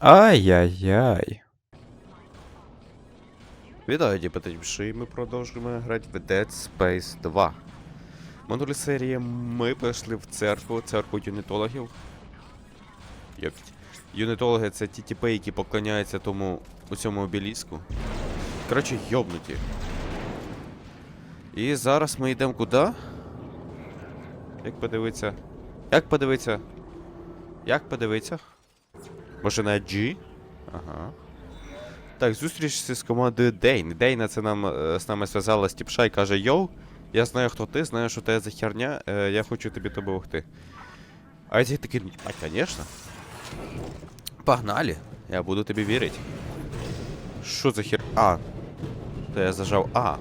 Ай-яй-яй. Вітаю, діпетичі, ми продовжуємо грати в Dead Space 2. В минулій серії ми пішли в церкву, церкву юнітологів. Йопть. Юнітологи це ті тіпи, які поклоняються тому у цьому обіліску. Коротше, йобнуті. І зараз ми йдемо куди? Як подивитися? Як подивитися? Як подивитися? Може на G? Ага. Так, зустрічся з командою Дейн. Дейна це нам е, з нами зв'язала Стіпша і каже: Йоу, я знаю, хто ти, знаю, що ти за херня, е, я хочу тобі допомогти. А ці такі, а, звісно. Погнали, я буду тобі вірити. Що за хер. А. То я зажав А.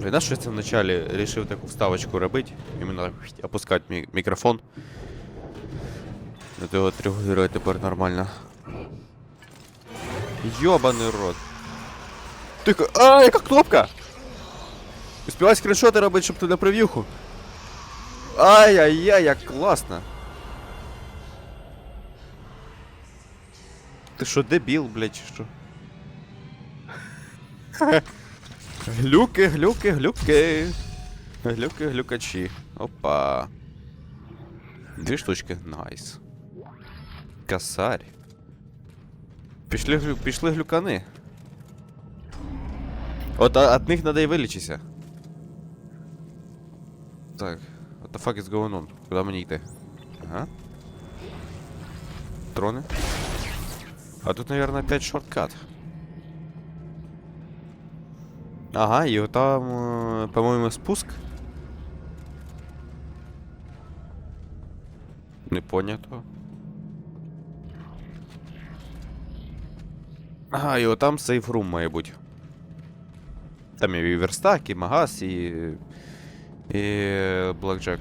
Блін, а що я це вначалі рішив таку вставочку робити? Іменно опускати мі мікрофон. Это его отрегулировать тепер нормально. Ёбаный рот. Тихо. А, яка кнопка? Успівай скріншоти робити, щоб туди прев'юху. Ай-яй-яй, як класно. Ти що, дебіл, блядь, чи що? глюки, глюки, глюки. Глюки, глюкачі. Опа. Дві штучки. Найс. Косарь. Пішли, глю... пішли глюкани. От а, от них надо і вилічитися. Так, what the fuck is going on? Куди мені йти? Ага. Трони. А тут, наверное, опять шорткат. Ага, і там, е, по-моєму, спуск. Не понято. Ага, і отам сейф-рум має бути. Там і верстак, і магаз, і. І. Блекджек.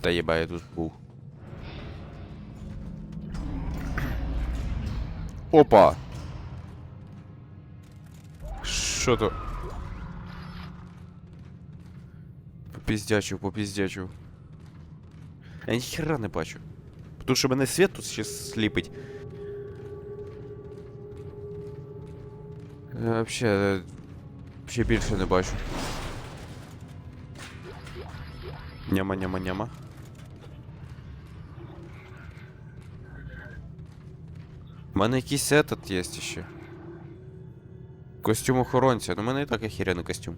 Та єба, я тут був. Опа! Що то? Попіздячив, попіздячив. Я ніхера не бачу. Тому що мене світ тут ще сліпить. Я вообще, е, більше не бачу. Няма, няма, няма. У мене якийсь этот є ще. Костюм охоронця. Ну, у мене і так охеренний костюм.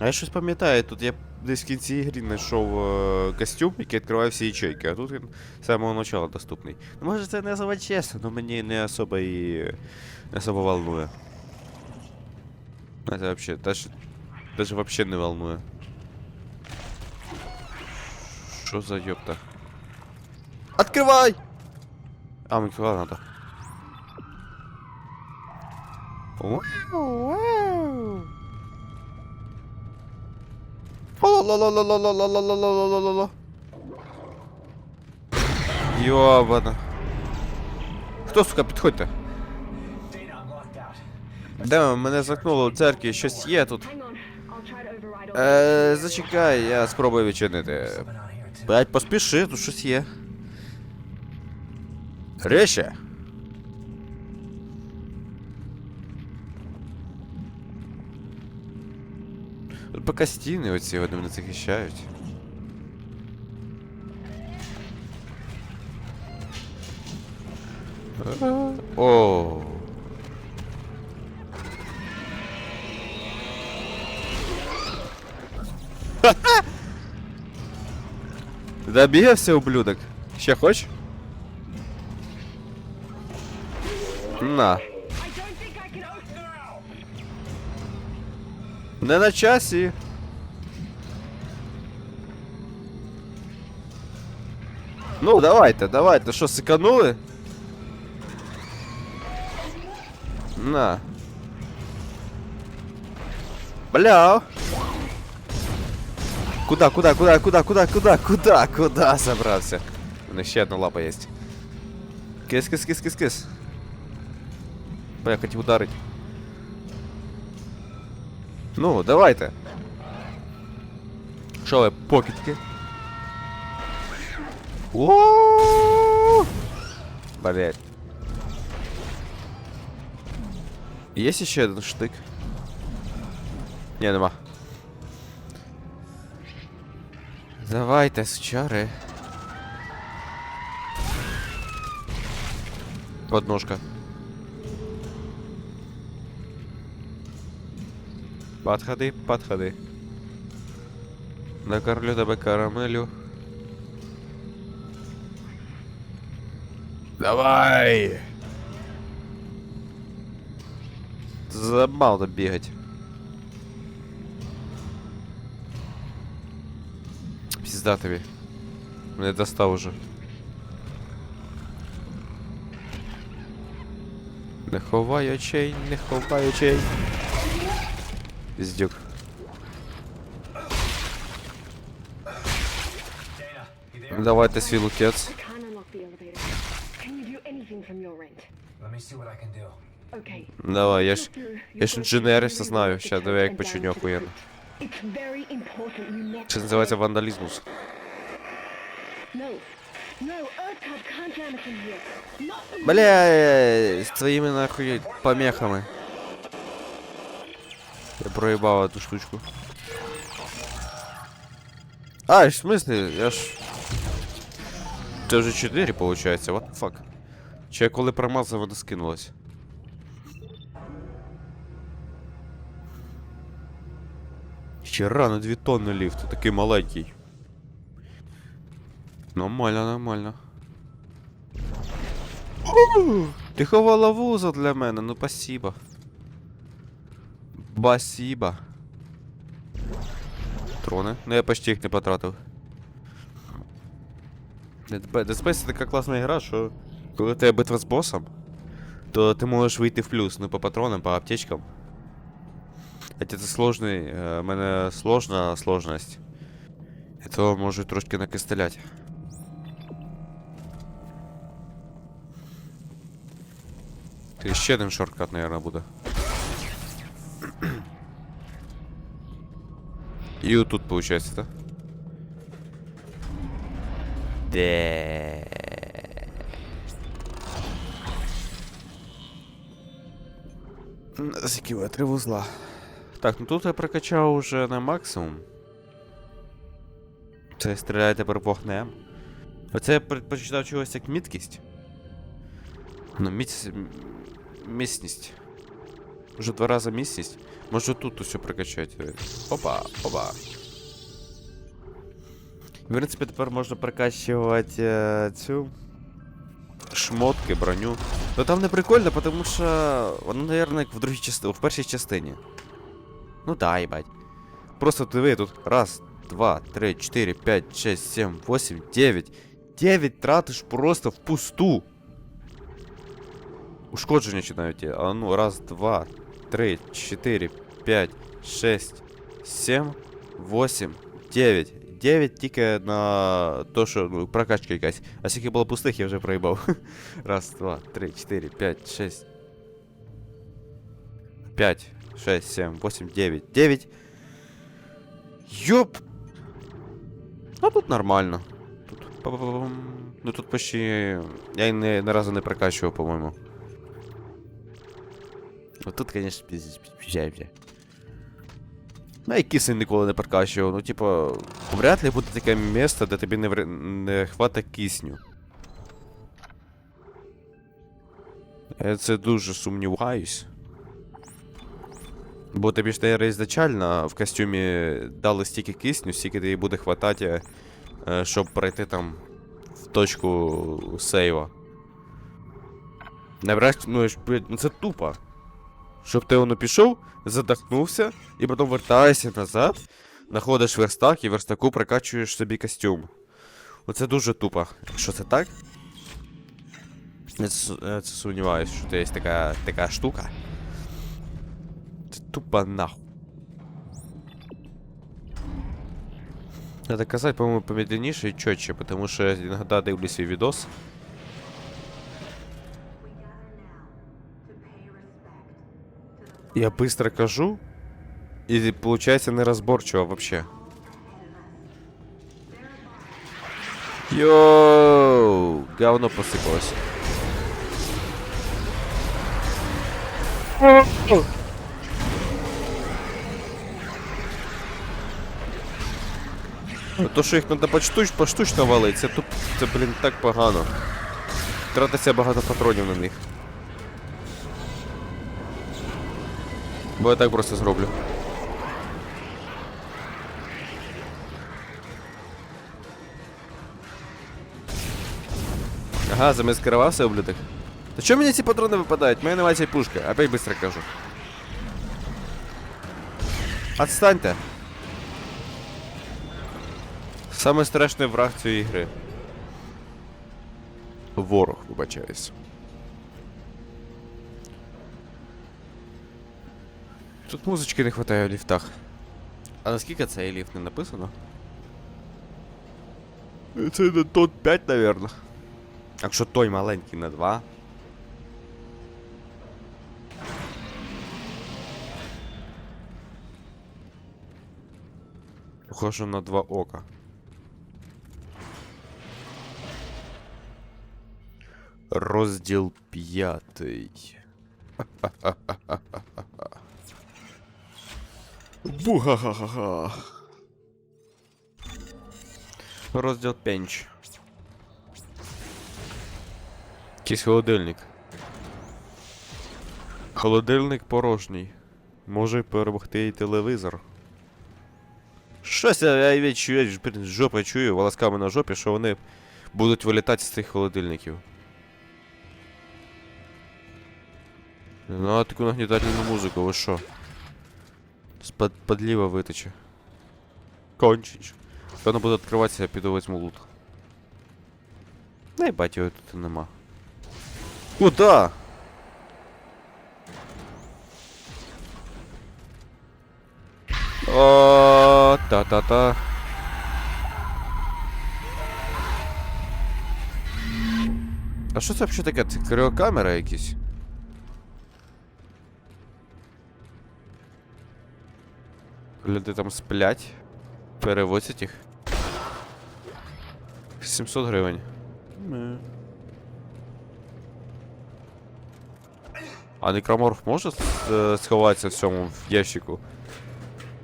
А я щось пам'ятаю, тут я десь в кінці ігри знайшов е, костюм, який відкриває всі ячейки, а тут він з самого начала доступний. Ну, може це не особо чесно, але мені не особо і не особо волнує. Це вообще, даже, даже вообще не волнує. Що за ёпта? Открывай! А, мне туда надо. Вау, вау. Ла-ла-ла-ла-ла-ла-ла-ла-ла-ла-ла-ла-ла. Йобана. Хто, сука, підходьте? Де мене закнуло в церкві, щось є тут. Е, зачекай, я спробую відчинити. Блять, поспіши, тут щось є. Рече. поки стіни оці вони мене захищають. О. Добігався, ублюдок. Ще хоч? На. I don't think I can open. Не на часі. Ну, давайте, давайте, що, сиканули? На. Бля. Куда, куда, куда, куда, куда, куда, куда, куда забрався? У мене ще одна лапа є. Кис, кис, кис, кис, кис. Бо я ударить. Ну, давайте. Що ви, покидьки? Блять. Є ще один штик? Ні, нема. Давайте, сучари. Подножка. Подходи, подходи. Накормлю тебе карамелю. Давай! Забавно бегать. Пизда тобі. Мене достав уже. Не ховай очей, не ховай очей. Пиздюк. Давайте свій лукець. Давай, я ж. Я ж інженер, все знаю. Ща, давай як починю охуєнно. Це називається вандалізмус. Бля, з твоїми нахуй помехами. Я проїбав эту штучку. А, в смысле, я ж... Це вже 4 получается, what the fuck? Я коли промазав, вона скинулась? Ще рано 2 тонни ліфт, такий маленький. Нормально, нормально. Ти ховала вузол для мене, ну спасибо. Спасибо. Трони. Ну я почти їх не потратив. Dead Space це така класна гра, що коли тебе битва з босом, то ти можеш вийти в плюс, ну по патронам, по аптечкам. Хоча це сложний, е, в мене сложна сложність. І то можу трошки накистеляти. Ти ще один шорткат, наверное, буде. І отут, получается, да? Де. Скільки три вузла. Так, ну тут я прокачав уже на максимум. Це стріляє тепер вогнем. Оце я предпочитав чогось як міткість. Ну, міць... м- міцність. Уже два рази міцність. Можу тут усе прокачати. Опа, опа. В принципі, тепер можна прокачувати е, цю шмотки, броню. Ну там не прикольно, тому що воно, наверное, як в другій частині, в першій частині. Ну да, їбать. Просто диви тут раз, два, три, чотири, п'ять, шесть, сім, восемь, дев'ять. Дев'ять тратиш просто впусту. Ушкодження чи навіть є. А ну, раз, два, три, чотири, п'ять, шесть, сім, восемь, дев'ять. Дев'ять тільки на то, що ну, прокачка якась. А скільки було пустих, я вже проїбав. Раз, два, три, чотири, п'ять, шесть. П'ять, Шесть, сім, восемь, дев'ять. Дев'ять. Йоп! Ну тут нормально. Тут. Ну тут почти. Я й не, не разу не прокачував, по-моєму. Ну тут, конечно, піздя. Ну, і кисень ніколи не прокачував. Ну, типа, вряд ли буде таке місце, де тобі не, вр... не хватить кисню. Я це дуже сумніваюсь. Бо тобі ж наверное, ізначально в костюмі дали стільки кисню, стільки тобі буде хватати, е, щоб пройти там в точку сейва. Навряд, ну, ну це тупо. Щоб ти воно пішов, задохнувся, і потім вертаєшся назад, знаходиш верстак і верстаку прокачуєш собі костюм. Оце дуже тупо. Якщо це так. Я це, я це сумніваюсь, що це є така, така штука. Це тупо нахуй. Надо казати, по-моєму, помедленніше і чотче, тому що я іноді дивлюсь свій відос. Я быстро кажу, І виходить нерозборчиво вообще. Йоу, говно посипалось. То, що їх треба поштуч, поштучно валити, це, туп, це, блін, так погано. Тратиться багато патронів на них. Бо я так просто зроблю. Ага, замаскировался, ублюдок. Да чё мне эти патроны выпадают? Моя немає цієї пушки. Опять быстро кажу. Отстань-то. Самый страшний враг цієї гри. Ворог, вибачаюсь. Тут музички не хватає в ліфтах. А наскільки цей ліфт не написано? Це на тот 5, наверное. Якщо той маленький на 2. Похоже на два ока. Розділ п'ятий. Буга-га-га-га. Розділ пенч. Якийсь холодильник. Холодильник порожній. Може перемогти і телевізор. Щось я, відчую, жопи чую, волосками на жопі, що вони будуть вилітати з цих холодильників. Ну, а таку нагнітательну музику, ви що? З-под подліва витече. Кончич. Воно буде відкриватися, я піду візьму лут. Найбать його тут і нема. Куда? О, та-та-та. А що це взагалі таке? Це криокамера якісь? Люди там сплять. Перевозять їх. 700 гривень. А некроморф може е, сховатися в цьому в ящику?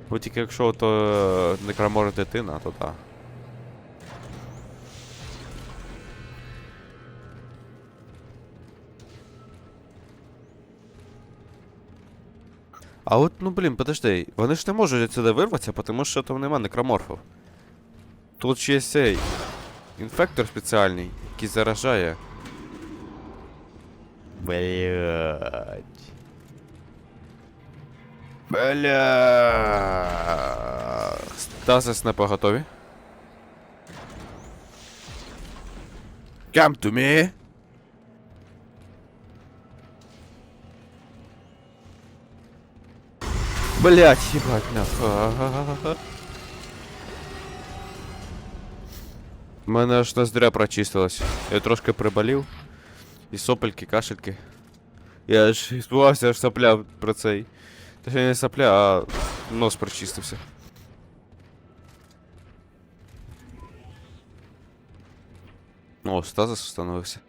Бо тільки якщо то е, некроморф дитина, то так. А от, ну блін, подожди, вони ж не можуть відсюди вирватися, тому що там нема некроморфів. Тут ще є цей інфектор спеціальний, який заражає. Блять. Бля. Стазис на поготові. Come to me. Блять, ебать, нахуй. У мене аж ноздря прочистилась. Я трошки приболів. І сопельки, кашельки. Я аж іспугався, аж сопля про цей. Точніше не сопля, а нос прочистився. О, стазис встановився.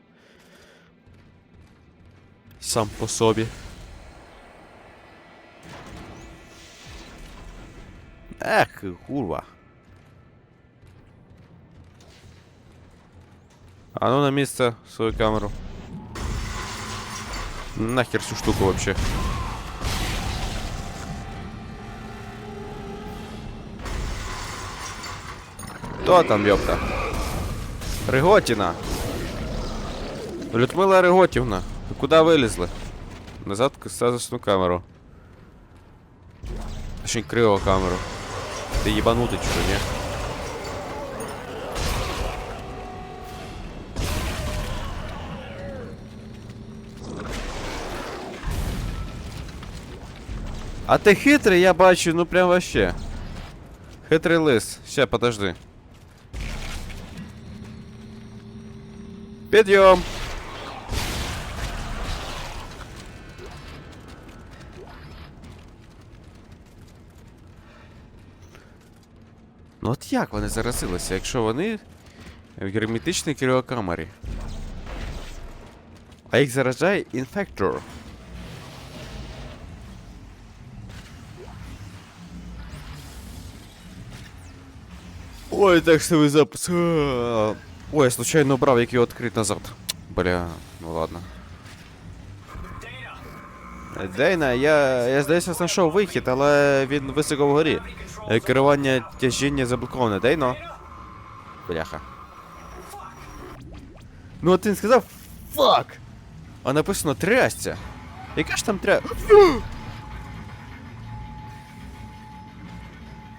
Сам по собі. Ех, курва. А ну на место свою камеру. Нахер всю штуку вообще. Кто там, ёпта? Риготіна. Людмила Риготівна. Ви куди вилізли? Назад к стазисну камеру. Точніше, криво камеру. Ти їбанутий чи що, ні? А ти хитрий, я бачу, ну прям вообще. Хитрий лис. Ще, подожди. Підйом! Як вони заразилися, якщо вони в герметичній криокамері? А їх заражає інфектор. Ой, текстовий запис. А. Ой, я случайно брав, як його відкрити назад. Бля, ну ладно. Дейна, я, я здається, знайшов вихід, але він високо вгорі. Е, Керування тяжіння заблоковане. Дейно? Бляха. Ну от він сказав фак! А написано трясця. Яка ж там тря...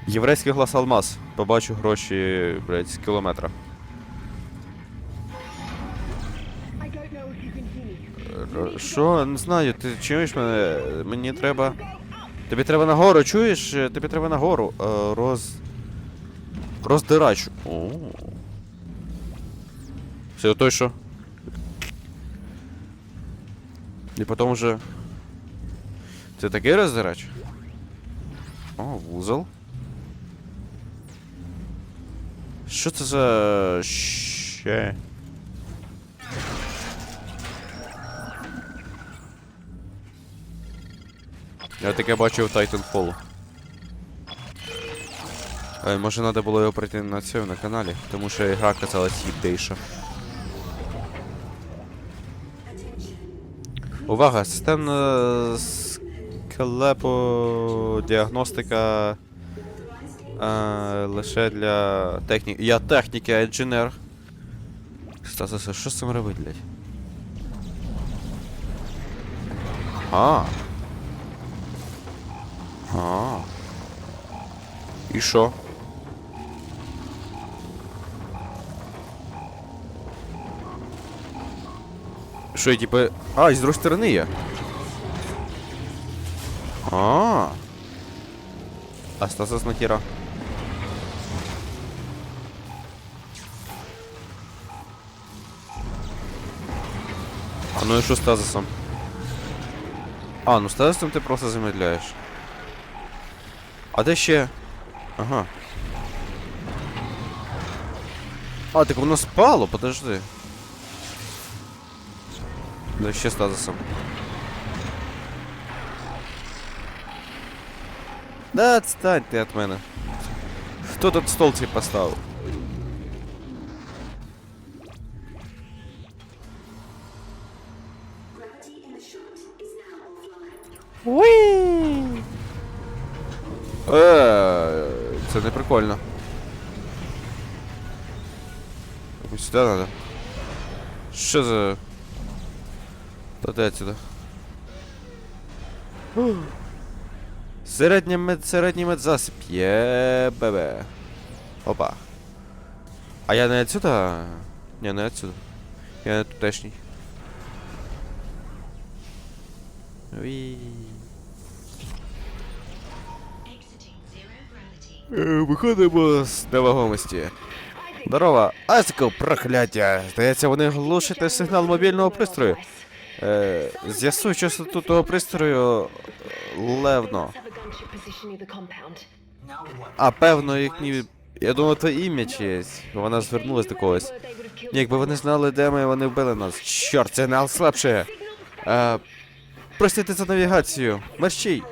Єврейський глас алмаз. Побачу гроші, блядь, з кілометра. Що? Не знаю, ти чуєш мене? Мені треба. Тобі треба нагору, чуєш? Е, Тобі треба нагору. Е, Роз. Роздирач. О. Це той що? І потім вже. Це такий роздирач? О, вузол. Що це за. ще? Я таке бачив Titanfall. Е, може треба було його пройти на цьому на каналі, тому що гра казалась їбейша. Увага! Системна скелеподіагностика е, лише для техніки. Я техніки, а інженер. Стасосе, що з цим робити, блядь? А. А. І що? Що, я, типа... А, і з другої сторони є. А. А Стасос нахера? А ну і що з Стазисом? А, ну Стазисом ти просто замедляєш. А де ще? Ага. А, так воно спало, подожди. Да ще стазисом. Да, отстань ти від мене. Хто тут стол цей поставив? прикольно. Ось сюди надо. Що за... Та де отсюда? Середній мед, середній медзасип. Є бебе. Опа. А я не отсюда? Не, не отсюда. Я не тутешній. Уі. Виходимо з невагомості. Здорово, Асико, прокляття! Здається, вони глушать сигнал мобільного пристрою. Е, з'ясуй частоту того пристрою е, левно. А певно, їхні. Я думаю, то ім'я чиєсь. Вона звернулась до когось. Якби вони знали, де ми, вони вбили нас. Чорт, це не слабше. Е, простите за навігацію. Мерщій.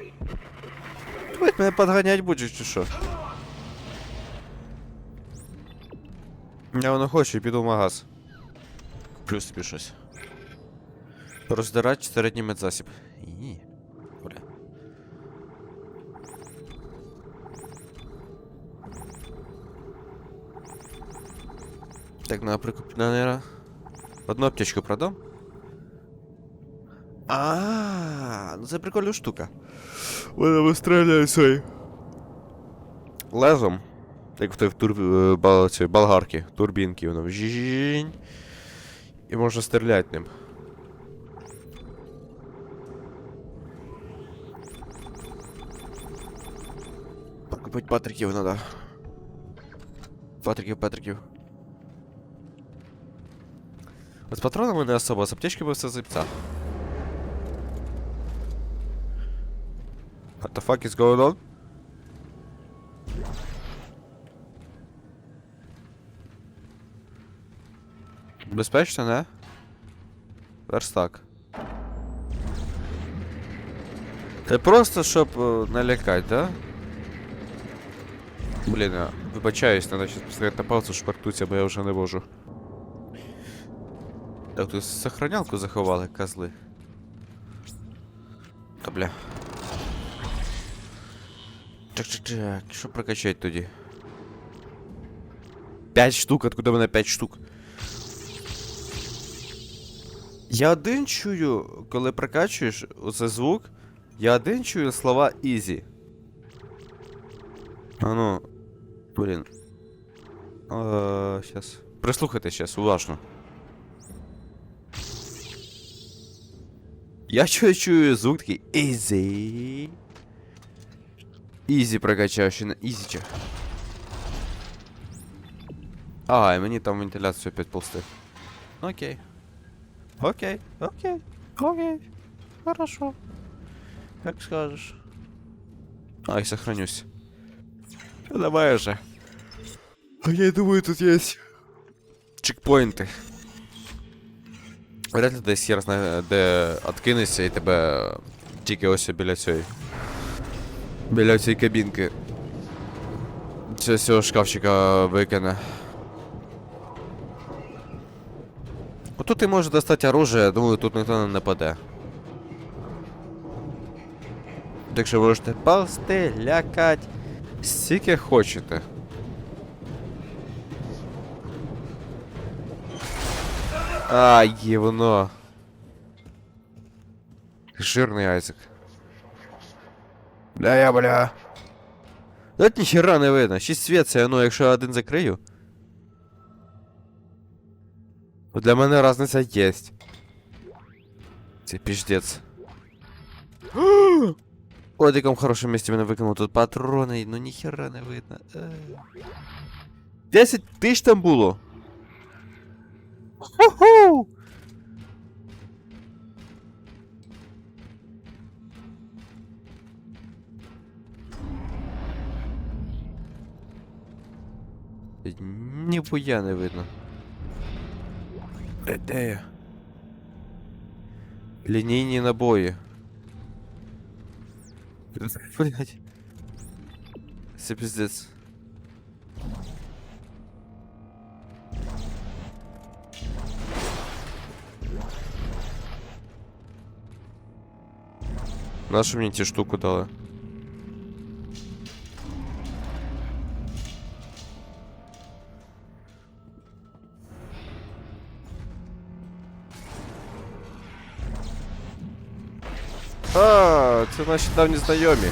Ви мене подганять будуть, чи що? Я воно хочу, піду в магаз. Куплю собі щось. Роздирач середній медзасіб. Ні. Бля. Так, надо прикупить, наверное. Одну аптечку продам. А, ну це прикольна штука. Вона вистріляє цей. Лезом. Як в той в тур... е, бал... ці болгарки, турбінки, воно жінь. І можна стріляти ним. Прикупить патриків надо. Патриків, патриків. От з патронами не особо, а з аптечками все зипця. What the fuck is going on? Безпечно, не? Верстак. Це просто щоб е, налякати, да? Блін, я вибачаюсь, треба щас поставити на паузу, шпартуться, бо я вже не можу. Так, тут сохранялку заховали, козли. Та бля. Так, так, так, що прокачать тоді? П'ять штук, откуда мене п'ять штук? Я один чую, коли прокачуєш оце звук, я один чую слова easy. А ну. Блін. Е, щас. Прислухайте щас, уважно. Я чую, чую звук такий easy. Easy прокачав, ще на easy. А, і мені там вентиляцію опять ползти. Окей. Окей, окей, окей. Хорошо. Как скажешь. Ай, сохранюсь. Ну, давай уже. А я думаю, тут есть чекпоинты. Вряд ли десь хер знає, де откинешся і тебе тільки ось біля цієї. Біля цієї кабінки. Цього шкафчика викине. Отут ти можеш достати оружие, думаю, тут ніхто не нападе. Так що можете ползти, лякать, стільки хочете. А, євно. Жирний Айзек. Бля, я, бля. Тут ніхера не видно. Ще світ це, ну, якщо один закрию. Для мене разниця є. Це піздець. Ой, в якому хорошому місці мене викинув тут патрони, ну ніхера не видно. Е. 10 тисяч там було. Ху-ху! Ніхуя не видно. Де, де я? Лінійні набої. Блять. Це пиздец. Нашу мені ті штуку дали? це наші давні знайомі.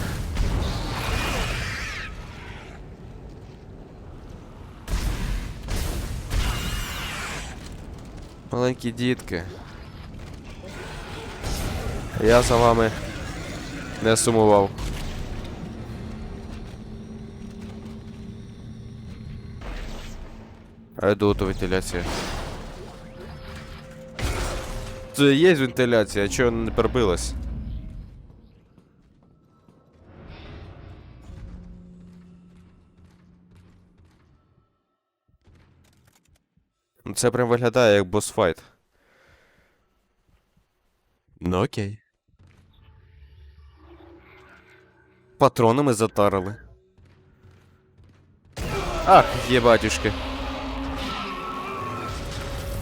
Маленькі дітки. Я за вами не сумував. А я думаю, то вентиляція. Це є вентиляція, а чого вона не пробилась? Це прям виглядає як босфайт. Ну окей. Патронами затарили. Ах, є батюшки.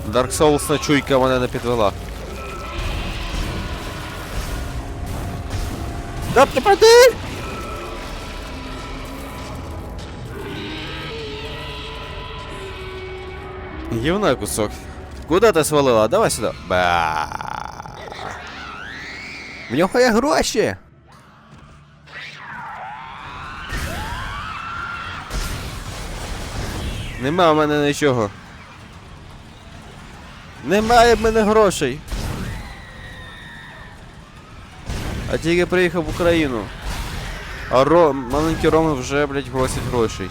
Dark Souls чуйка мене не підвела. Да попади! Гівна кусок. Куда ти свалила? Давай сюди. Ба. В нього є гроші. Нема в мене нічого. Немає в мене грошей. А тільки приїхав в Україну. А ро... маленькі роми вже, блядь, просять грошей.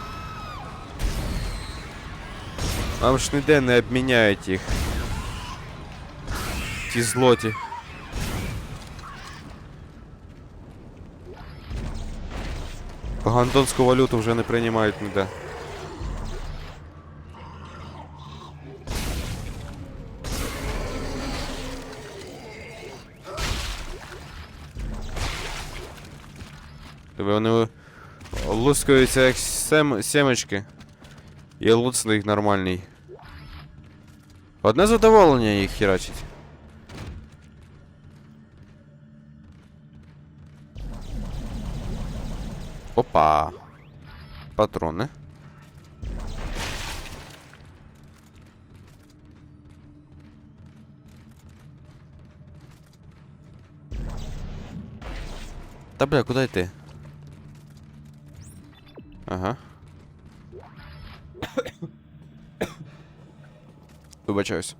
Вам ж ніде не обміняють їх. Ті злоті. Пагандонську валюту вже не приймають ніде. Тобі вони лускаються як сем... семечки. І луцний їх нормальний. Одне задоволення їх херачить. Опа. Патрони. Та бля, куди йти? Ага. Вибачаюсь.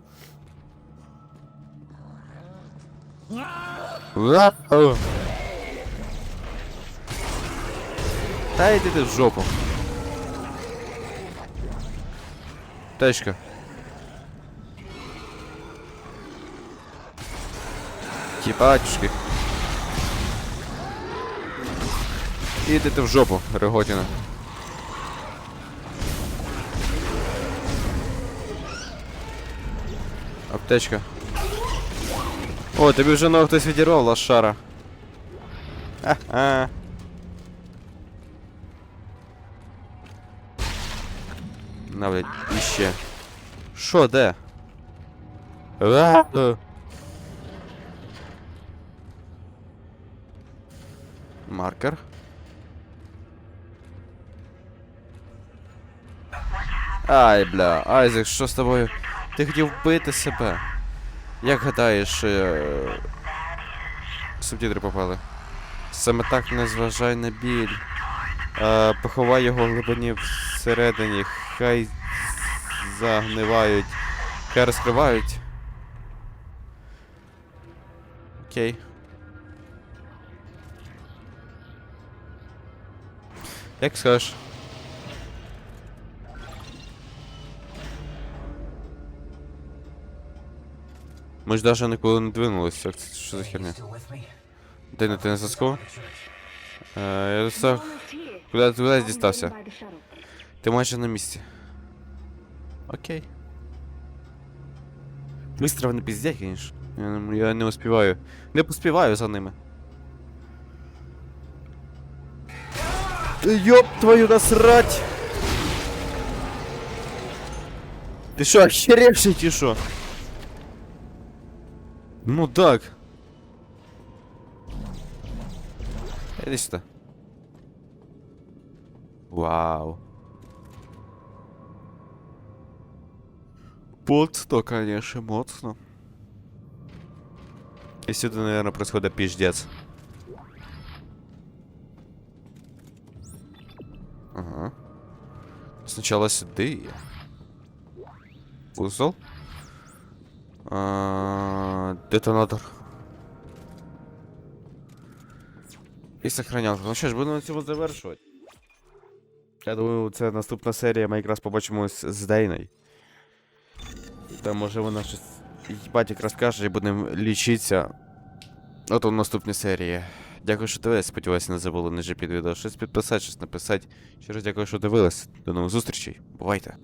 Та йди ти в жопу. Течка. Тіпачки. Іди ти в жопу, Реготіна. Аптечка. О, тобі вже ног хтось відірвав, лошара. Ха-ха. На, блядь, іще. Шо, де? А, е. Маркер. Ай, бля, Айзек, що з тобою? Ти хотів вбити себе. Як гадаєш, е... субтитри попали? Саме так не зважай на біль. Е, поховай його в глибині всередині, хай загнивають, хай розкривають. Окей. Як скажеш. Ми ж даже ніколи не двинулись, як це що за херня? Me? Ти не ти заску? Е, я here. Куди ти куди дістався? Ти майже на місці. Окей. Быстро вони піздять, конечно. Я, не- успіваю. Не поспіваю за ними. Ёб твою насрать! Ти що, охеревший чи що? Ну так. Іди сюди. Вау. Моцно, конечно, моцно. И сюда, наверное, происходит пиздец. Ага. Сначала сюди. Узел. А, детонатор. І сохранялка. Ну що ж, будемо на цьому завершувати. Я думаю, це наступна серія, ми якраз побачимось з Дейною. Та може вона щось їбать розкаже і будемо лічитися. От у наступній серії. Дякую, що дивились. Сподіваюся, не забули ниже під відео щось підписати, щось написати. Ще раз дякую, що дивились. До нових зустрічей. Бувайте.